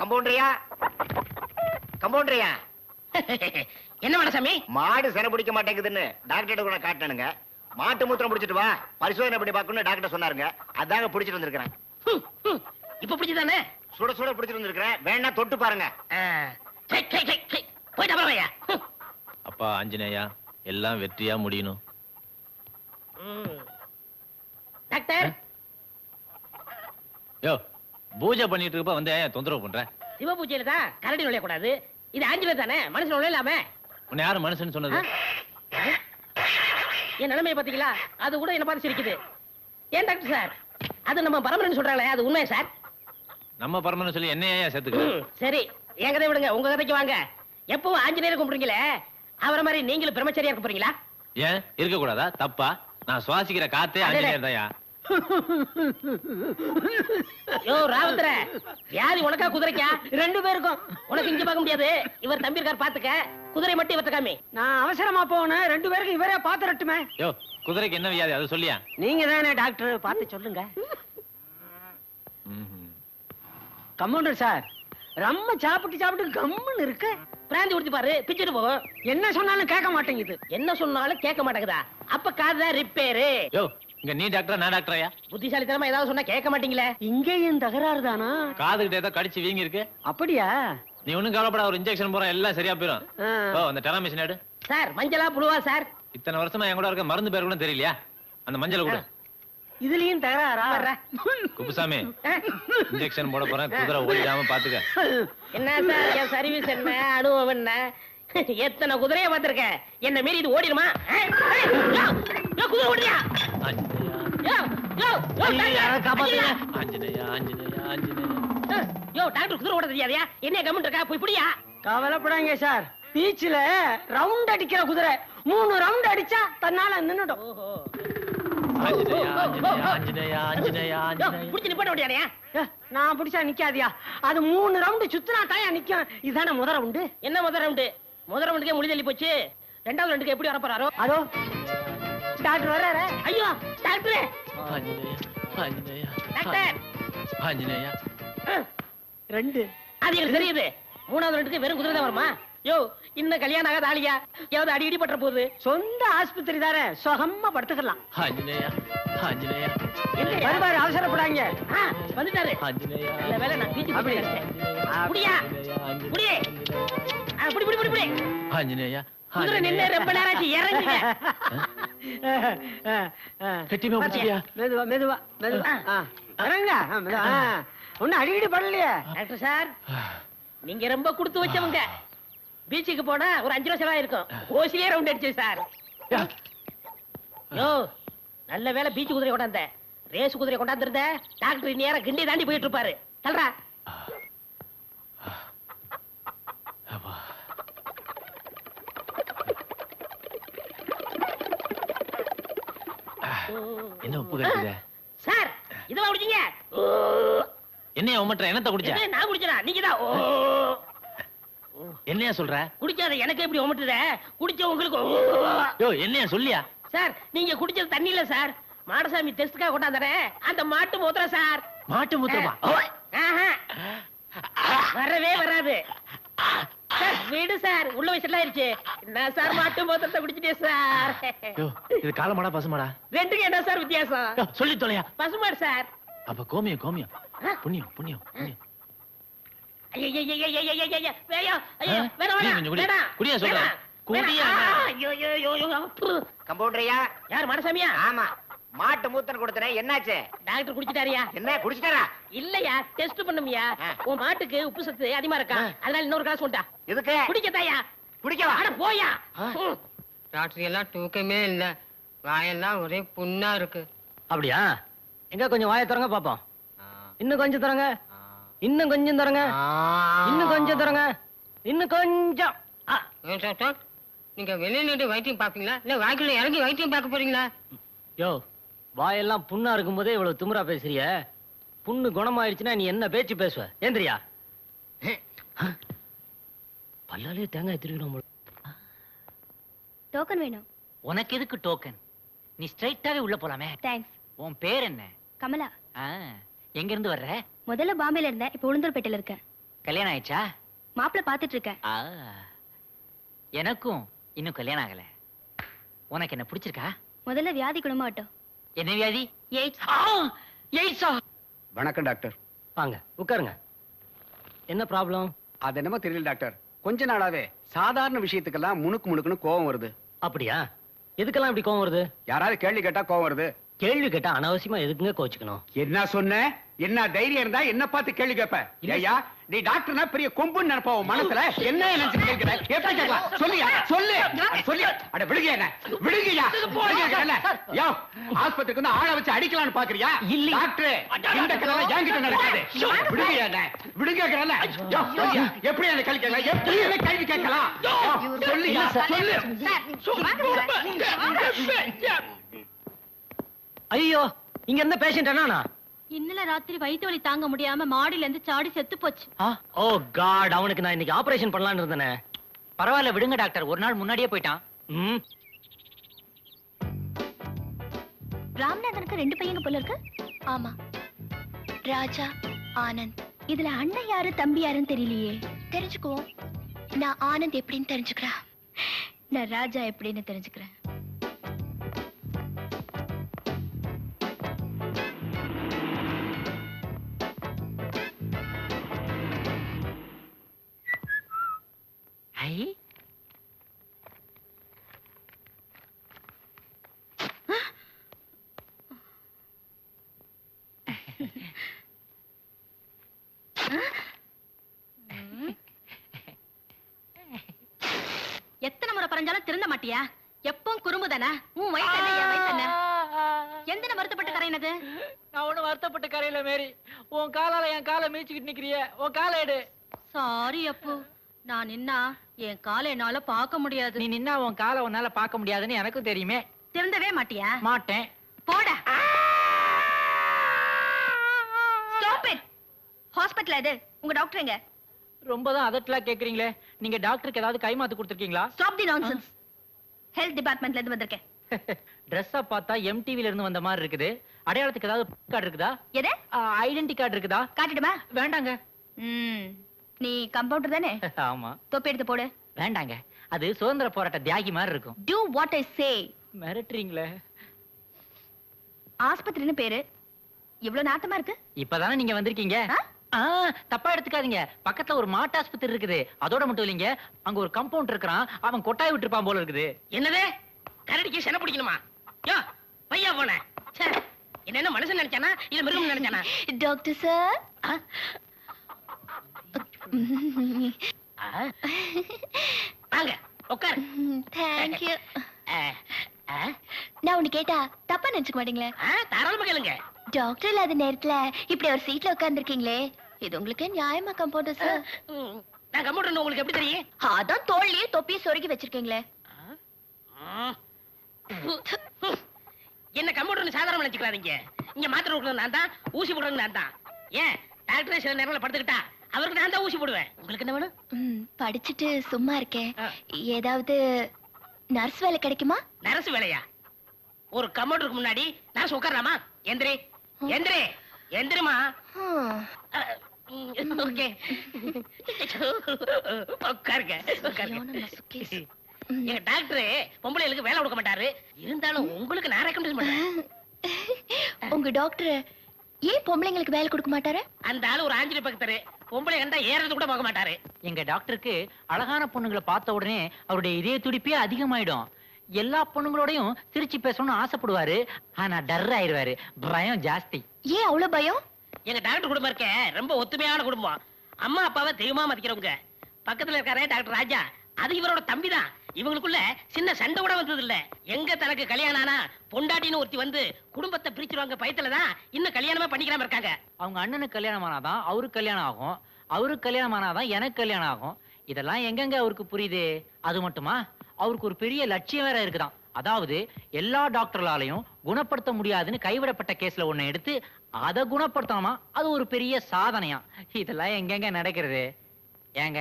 கம்பவுண்டரியா? கம்பவுண்டரியா? என்ன மனசாமி மாடு செனை பிடிக்க மாட்டேங்குதுன்னு டாக்டர் கூட காட்டணுங்க மாட்டு மூத்திரம் பிடிச்சிட்டு வா. பரிசோதனை பண்ணி பார்க்கணும்னு டாக்டர் சொன்னாருங்க. அதாங்க பிடிச்சிட்டு வந்திருக்கிறேன். இப்ப பிடிச்சதானே? சுட சுட பிடிச்சிட்டு வந்திருக்கிறேன். வேணா தொட்டு பாருங்க. போயிட்டு. அப்பா ஆஞ்சநேயா எல்லாம் வெற்றியா முடியணும். டாக்டர். யோ. பூஜை பண்ணிட்டு இருக்கப்ப வந்து தொந்தரவு பண்ற? சிவ பூஜையில தான் கரடி நுழைய கூடாது இது ஆஞ்சநேயர் தானே? மனுஷன் நுழையலாமே? உன்னை யாரு மனுஷன் சொன்னது? என் நிலைமையை பாத்தீங்களா அது கூட என்ன பார்த்து சிரிக்குது. ஏன் டாக்டர் சார்? அது நம்ம பரம்பரைன்னு சொல்றாங்களே அது உண்மையா சார்? நம்ம பரமன்னு சொல்லி என்ன ஏன் சேர்த்துக்க சரி. என் கதை விடுங்க. உங்க கதைக்கு வாங்க. எப்பவும் ஆஞ்சநேயர் கும்பிடுறீங்களே? அவரை மாதிரி நீங்களும் பிரம்மச்சரியா இருக்க போறீங்களா ஏன்? இருக்க கூடாதா தப்பா? நான் சுவாசிக்கிற காத்தே ஆஞ்சநேயர் தாயா யோ ராவுத்தர வியாதி உனக்கா குதிரைக்கா? ரெண்டு பேருக்கும். உனக்கு இங்க பார்க்க முடியாது. இவர் தம்பி இருக்கார் பாத்துக்க குதிரை மட்டும் இவர்ட்ட காமி. நான் அவசரமா போனேன் ரெண்டு பேருக்கு இவரே பாத்துரட்டுமே யோ குதிரைக்கு என்ன வியாதி? அதை சொல்லியா? நீங்க தானே டாக்டர் பார்த்து சொல்லுங்க. கம்பவுண்டர் சார் ரொம்ப சாப்பிட்டு சாப்பிட்டு கம்முன்னு இருக்கு. பிராந்தி குடிச்சு பாரு பிச்சுட்டு போகும் என்ன சொன்னாலும் கேட்க மாட்டேங்குது. என்ன சொன்னாலும் கேட்க மாட்டேங்குதா? அப்ப காதுதான் ரிப்பேரு யோ இங்க நீ டாக்டரா நான் டாக்டராயா புத்திசாலித்தனமா ஏதாவது சொன்னா கேட்க மாட்டீங்களே? இங்கேயும் தகராறு தானா காதுகிட்ட ஏதோ கடிச்சு வீங்கி இருக்கு அப்படியா? நீ ஒண்ணும் கவலைப்பட ஒரு இன்ஜெக்ஷன் போற எல்லாம் சரியா போயிடும். ஓ அந்த டெராமிஷன் எடு. சார் மஞ்சளா புழுவா சார்? இத்தனை வருஷமா என் கூட இருக்க மருந்து பேர் கூட தெரியலையா? அந்த மஞ்சள் கூட. இதுலயும் தகராறா. குப்புசாமி? இன்ஜெக்ஷன் போட போறேன் குதிரை ஓடிடாம பாத்துக்க. என்ன சார் என் சர்வீஸ் என்ன அனுபவம் என்ன? எத்தனை குதிரைய பார்த்திருக்க? என்ன மீறி இது ஓடிடுமா? குதிரை ஆஞ்சநேயா யோ ஓட தெரியாதயா? என்ன கமெண்ட் இருக்கா? போய் புடியா? கவலைப்படாங்க சார். பீச்சில் ரவுண்ட் அடிக்கிற குதிரை. மூணு ரவுண்ட் அடிச்சா தன்னால நின்னுடும். நான் பிடிச்சா நிக்காதியா? அது மூணு ரவுண்டு சுத்தினா தாயா நிக்கும். இதுதானே முத என்ன முத ரவுண்டு முத ரவுண்டுக்கே முடிதள்ளி போச்சு. ரெண்டாவது ரெண்டுக்கு எப்படி வரப்போறாரோ? அதோ டாக்டர் வர்றாரு? ஐயோ டாக்டர். ஆஞ்சநேயா ஆஞ்சநேயா. டாக்டர். ஆஞ்சநேயா. ரெண்டு. அது எனக்கு தெரியுது. மூணாவது ரவுண்டுக்கு வெறும் குதிரை தான் வருமா? யோ இன்னும் கல்யாணம் ஆகாத ஆளியா? ஏதாவது அடி இடி பற்ற போகுது. சொந்த ஆஸ்பத்திரி தானே. சுகமா படுத்துக்கலாம். ஆஞ்சநேயா ஆஞ்சநேயா? வருவாரு அவசரப்படாங்க வந்துட்டாரு. ஆஞ்சநேயா. நல்ல வேளை நான் பீச்சு அப்படி. புடியா புடி புடி புடி. ஆஞ்சநேயா. நின்னு ரொம்ப நேரம் ஆச்சு இறங்குங்க. கெட்டிமா? மெதுவா மெதுவா மெதுவா. ஒண்ணும் அடிக்கடி படலையே. டாக்டர் சார் நீங்க ரொம்ப கொடுத்து வச்சவங்க. பீச்சுக்கு போனா ஒரு அஞ்சு லட்சம் ரூபாய் இருக்கும். ஓசிலே ரவுண்ட் அடிச்சு சார். யோ. நல்ல வேளை பீச் குதிரை கொண்டாந்த ரேஸ் குதிரை கொண்டாந்துருந்த டாக்டர் நேரம் கிண்டி தாண்டி போயிட்டு இருப்பாரு. தல்றா என்ன உப்பு கட்டுத சார் இதவா குடிச்சீங்க. என்னையா உமட்டுற? என்னத்த குடிச்ச? என்ன நான் குடிச்சனா? நீங்க தான். என்னையா சொல்ற? குடிக்காத எனக்கு எப்படி ஒமட்டுத குடிச்ச உங்களுக்கு. யோ என்னையா சொல்லியா? சார் நீங்க குடிச்சது தண்ணி இல்ல சார். மாடசாமி டெஸ்டுக்காக கொண்டாந்தனே அந்த மாட்டு மூத்திர சார். மாட்டு மூத்திரமா. வரவே வராது. வீடு சார். உள்ள வயசுல ஆயிருச்சு. நான் சார் மாட்டு மோதிரத்தை குடிச்சிட்டேன் சார்? இது காலமாடா பசுமாடா. ரெண்டுக்கு என்ன சார் வித்தியாசம்? சொல்லி தொலையா பசுமாடு சார். அப்ப கோமியம் கோமியம். புண்ணியம் புண்ணியம் புண்ணியம். கம்பவுண்டரையா யார் மனசாமியா ஆமா மாட்டு மூத்திரம் கொடுத்தனே என்னாச்சு? டாக்டர் குடிச்சிட்டாரியா? என்ன குடிச்சிட்டாரா? இல்லையா டெஸ்ட் பண்ணுமியா. உன் மாட்டுக்கு உப்பு சத்து அதிகமா இருக்கா. அதனால இன்னொரு காசு கொண்டா எதுக்கு? குடிக்கத்தாயா குடிக்கவா? அட போயா. ராத்திரி எல்லாம் தூக்கமே இல்ல. வாயெல்லாம் ஒரே புண்ணா இருக்கு. அப்படியா? எங்க கொஞ்சம் வாயை திறங்க பாப்போம். இன்னும் கொஞ்சம் திறங்க. இன்னும் கொஞ்சம் திறங்க. இன்னும் கொஞ்சம் திறங்க. இன்னும் கொஞ்சம். நீங்க வெளியில நின்று வைத்தியம் பாப்பீங்களா? இல்ல வாய்க்குள்ள இறங்கி வைத்தியம் பார்க்க போறீங்களா? யோ வாயெல்லாம் புண்ணா இருக்கும்போதே இவ்வளவு திமிரா பேசுறிய? புண்ணு குணமாயிடுச்சுன்னா நீ என்ன பேச்சு பேசுவ? ஏந்திரியா? பல்லாலே தேங்காய் திருவிழா டோக்கன் வேணும். உனக்கு எதுக்கு டோக்கன்? நீ ஸ்ட்ரைட்டாவே உள்ள போலாமே. தேங்க்ஸ். உன் பேர் என்ன? கமலா. ஆ, எங்க இருந்து வர்ற? முதல்ல பாம்பேல இருந்தேன் இப்போ உளுந்தூர்பேட்டையில இருக்கேன் கல்யாணம் ஆயிடுச்சா? மாப்பிள்ள பாத்துட்டு இருக்கேன். ஆ. எனக்கும் இன்னும் கல்யாணம் ஆகல. உனக்கு என்ன பிடிச்சிருக்கா? முதல்ல வியாதி குணமாகட்டும் என்ன வியாதி? எய்ட்ஸ். ஆ, எய்ட்ஸா? வணக்கம் டாக்டர். வாங்க உட்காருங்க. என்ன ப்ராப்ளம்? அது என்னமோ தெரியல டாக்டர். கொஞ்ச நாளாவே சாதாரண விஷயத்துக்கெல்லாம் முணுக்கு முணுக்குன்னு கோவம் வருது. அப்படியா? எதுக்கெல்லாம் இப்படி கோவம் வருது? யாராவது கேள்வி கேட்டா கோவம் வருது. கேள்வி கேட்டா அனாவசியமா எதுக்குங்க கோச்சுக்கணும் என்ன சொன்ன? என்ன தைரியம் இருந்தா என்ன பார்த்து கேள்வி கேப்ப ஐயா நீ டாக்டர்னா பெரிய கொம்புன்னு நினைப்பா உன் மனசுல? என்ன நினைச்சு கேட்கிற? எப்படி கேட்கலாம். சொல்லியா சொல்லு அட சொல்லு. அட விடுங்க என்ன? விடுங்கயா யோ ஆஸ்பத்திரிக்கு வந்து ஆளை வச்சு அடிக்கலாம்னு பாக்குறியா? இல்லை. டாக்டர் இந்த கதை என்கிட்ட நடக்காது. விடுங்க என்ன? யோ சொல்லியா எப்படி என்ன கேள்வி கேட்கலாம்? எப்படி என்ன கேள்வி கேட்கலாம்? சொல்லியா சொல்லு ஐயோ இங்க இருந்த பேஷண்ட் என்னன்னா இன்னல ராத்திரி வயிற்று வலி தாங்க முடியாம மாடியில இருந்து சாடி செத்து போச்சு. ஓ காட் அவனுக்கு நான் இன்னைக்கு ஆபரேஷன் பண்ணலாம்னு இருந்தேனே. பரவாயில்ல விடுங்க டாக்டர் ஒரு நாள் முன்னாடியே போயிட்டான். ம். ராமநாதனுக்கு ரெண்டு பையங்க போல இருக்கு. ஆமா. ராஜா ஆனந்த். இதுல அண்ணன் யாரு தம்பி யாருன்னு தெரியலையே. தெரிஞ்சுக்குவோம். நான் ஆனந்த் எப்படின்னு தெரிஞ்சுக்கிறேன். நான் ராஜா எப்படின்னு தெரிஞ்சுக்கிறேன். பறஞ்சாலும் திருந்த மாட்டியா? எப்பவும் குறும்பு தானே உன் வயசு என்ன என் வயசு என்ன? வருத்தப்பட்டு கரையினது நான் ஒண்ணும் வருத்தப்பட்டு கரையில மேரி. உன் காலால என் காலை மீச்சுக்கிட்டு நிக்கிறிய. உன் காலை எடு. சாரி அப்பு. நான் நின்னா என் காலை என்னால பார்க்க முடியாது. நீ நின்னா உன் காலை உன்னால பார்க்க முடியாதுன்னு எனக்கும் தெரியுமே. திருந்தவே மாட்டியா? மாட்டேன். போடா. ஹாஸ்பிடல் இது உங்க டாக்டர் எங்க? ரொம்ப தான் அதட்டலா கேக்குறீங்களே. நீங்க டாக்டருக்கு ஏதாவது கைமாத்து கொடுத்துருக்கீங்களா? ஸ்டாப் தி நான்சென்ஸ் ஹெல்த் டிபார்ட்மெண்ட்ல இருந்து வந்திருக்கேன். ட்ரெஸ்ஸா பார்த்தா எம்டிவில இருந்து வந்த மாதிரி இருக்குது. அடையாளத்துக்கு ஏதாவது கார்டு இருக்குதா? எது? ஐடென்டி கார்டு இருக்குதா? காட்டுடுமா வேண்டாங்க. ம் நீ கம்பவுண்டர் தானே? ஆமா. தொப்பி எடுத்து போடு. வேண்டாங்க. அது சுதந்திர போராட்ட தியாகி மாதிரி இருக்கும். டூ வாட் ஐ சே மிரட்டுறீங்களே. ஆஸ்பத்திரின்னு பேரு. இவ்ளோ நாட்டமா இருக்கு? இப்பதானே நீங்க வந்திருக்கீங்க? தப்பா எடுத்துக்காதீங்க. பக்கத்துல ஒரு மாட்டாஸ்பத்திரி இருக்குது. அதோட மட்டும் இல்லைங்க. அங்க ஒரு கம்பவுண்ட் இருக்கிறான். அவன் கொட்டாய் விட்டுருப்பான் போல இருக்குது. என்னது? கரடிக்கு சென பிடிக்கணுமா? யோ பையா போன. என்ன என்ன மனுஷன் நினைச்சானா? இல்ல மிருகம் நினைச்சானா? Doctor sir. ஆ? வாங்க உட்காரு. தேங்க்யூ ஆ, ஆ, நான் ஒண்ணு கேட்டா தப்பா நினைச்சுக்க மாட்டீங்களே? தாராளமா கேளுங்க. டாக்டர் இல்லாத நேரத்துல இப்படி ஒரு சீட்ல உட்கார்ந்துருக்கீங்களே. இது உங்களுக்கு நியாயமா கம்பவுண்டர் சார் நான் கம்ப்யூட்டர் உங்களுக்கு எப்படி தெரியும்? அதான் தோல்லையே தொப்பியை சொருகி வச்சிருக்கீங்களே. என்ன கம்ப்யூட்டர் சாதாரண நினைச்சுக்கிறாதீங்க இங்க மாத்திரை கொடுக்கறது நான் தான் ஊசி போடுறது நான் தான். ஏன்? டாக்டர் சில நேரம்ல படுத்துக்கிட்டா அவருக்கு நான் தான் ஊசி போடுவேன். உங்களுக்கு என்ன வேணும்? படிச்சுட்டு சும்மா இருக்கேன். ஏதாவது நர்ஸ் வேலை கிடைக்குமா? நரசு வேலையா? ஒரு கம்ப்யூட்டருக்கு முன்னாடி நரசு உட்காரலாமா? எந்திரி. எந்திரி எந்திரிமா ஹம். ஓகே. உட்காருங்க உட்காருங்க. எங்க டாக்டர் பொம்பளைகளுக்கு வேலை கொடுக்க மாட்டாரு. இருந்தாலும் உங்களுக்கு நான் ரெக்கமெண்ட் பண்றேன் உங்க டாக்டர் ஏன் பொம்பளைங்களுக்கு வேலை கொடுக்க மாட்டாரு? அந்த ஆளு ஒரு ஆஞ்சலி பக்தரு பொம்பளை கண்டா ஏறது கூட பார்க்க மாட்டாரு. எங்க டாக்டருக்கு அழகான பொண்ணுங்களை பார்த்த உடனே அவருடைய இதய துடிப்பே அதிகமாயிடும். எல்லா பொண்ணுங்களோடையும் சிரிச்சு பேசணும்னு ஆசைப்படுவாரு ஆனா டர் ஆயிருவாரு பயம் ஜாஸ்தி. ஏன் அவ்வளவு பயம்? எங்க டாக்டர் குடும்பம் இருக்க ரொம்ப ஒத்துமையான குடும்பம். அம்மா அப்பாவை தெய்வமா மதிக்கிறவங்க. பக்கத்துல இருக்காரே டாக்டர் ராஜா. அது இவரோட தம்பி தான் இவங்களுக்குள்ள சின்ன சண்டை கூட வந்தது இல்ல எங்க தனக்கு கல்யாணம் ஆனா பொண்டாட்டின்னு ஒருத்தி வந்து குடும்பத்தை பிரிச்சிருவாங்க பயத்துலதான் இன்னும் கல்யாணமே பண்ணிக்காம இருக்காங்க. அவங்க அண்ணனுக்கு கல்யாணம் ஆனாதான் அவருக்கு கல்யாணம் ஆகும். அவருக்கு கல்யாணம் ஆனாதான் எனக்கு கல்யாணம் ஆகும். இதெல்லாம் எங்கெங்க அவருக்கு புரியுது? அது மட்டுமா? அவருக்கு ஒரு பெரிய லட்சியம் வேற இருக்குதாம் அதாவது எல்லா டாக்டர்களாலையும் குணப்படுத்த முடியாதுன்னு கைவிடப்பட்ட கேஸ்ல ஒண்ணு எடுத்து அதை குணப்படுத்தணுமா? அது ஒரு பெரிய சாதனையா. இதெல்லாம் எங்கெங்க நடக்கிறது? ஏங்க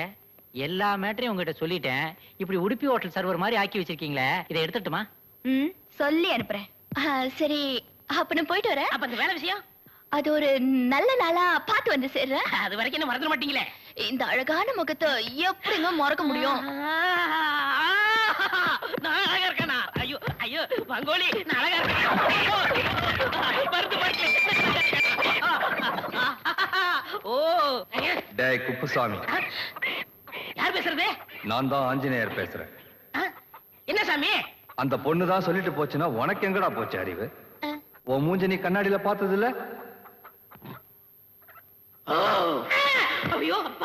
எல்லா மேட்டரையும் உங்ககிட்ட சொல்லிட்டேன். இப்படி உடுப்பி ஹோட்டல் சர்வர் மாதிரி ஆக்கி வச்சிருக்கீங்களே இதை எடுத்துட்டுமா? ம் சொல்லி அனுப்புறேன். சரி அப்ப நான் போயிட்டு வரேன். அப்ப அந்த வேலை விஷயம்? அது ஒரு நல்ல நாளா பார்த்து வந்து சேர்றேன் அது வரைக்கும் என்ன மறந்துட மாட்டீங்களே? இந்த அழகான முகத்தை எப்படிங்க மறக்க முடியும்? நான் அழகா இருக்கேனா? ஐயோ ஐயோ மங்கோலி நான் அழகா இருக்கேன்? மருந்து மருந்து. ஓ டேய் குப்புசாமி. யார் பேசுறது? நான் தான் ஆஞ்சநேயர் பேசுறேன்? என்ன சாமி? அந்த பொண்ணு தான் சொல்லிட்டு போச்சுன்னா உனக்கு எங்கடா போச்சு அறிவு? உன் மூஞ்ச நீ கண்ணாடியில பார்த்தது இல்ல ஐயோ